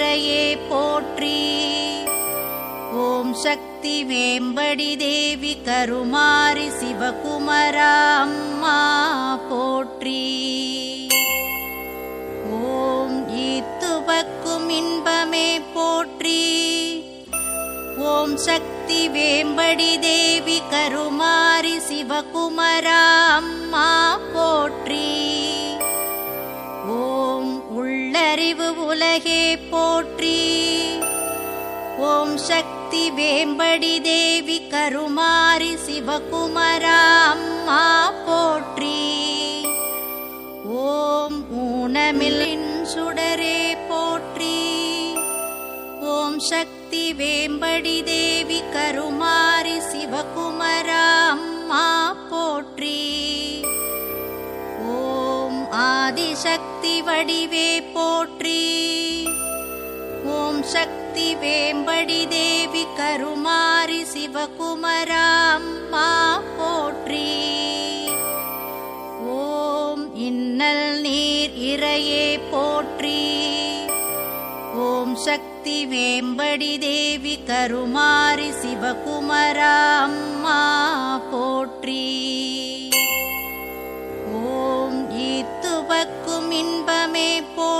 இறையே போற்றி. ஓம் சக்தி வேம்படி தேவி கருமாரி சிவகுமரா அம்மா போற்றி. ஓம் ஈத்துவக்கும் இன்பமே போற்றி. ஓம் சக்தி வேம்படி தேவி கருமாரி சிவகுமரா அம்மா உலகே போற்றி. ஓம் சக்தி வேம்படி தேவி கருமாரி சிவகுமரா அம்மா போற்றி. ஓம் ஊனமில்லின் சுடரே போற்றி. ஓம் சக்தி வேம்படி தேவி கருமாரி சிவகுமரா அம்மா போற்றி. ஓம் ஆதிசக்தி வடிவே போற்றி. சக்தி வேம்படி தேவி கருமாரி சிவகுமராம்மா போற்றி. ஓம் இன்னல் நீர் இறையே போற்றி. ஓம் சக்தி வேம்படி தேவி கருமாரி சிவகுமராம்மா போற்றி. ஓம் ஈத்துவக்கும் இன்பமே போ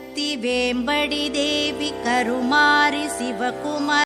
वेम्बडि देवि करुमरि शिवकुमा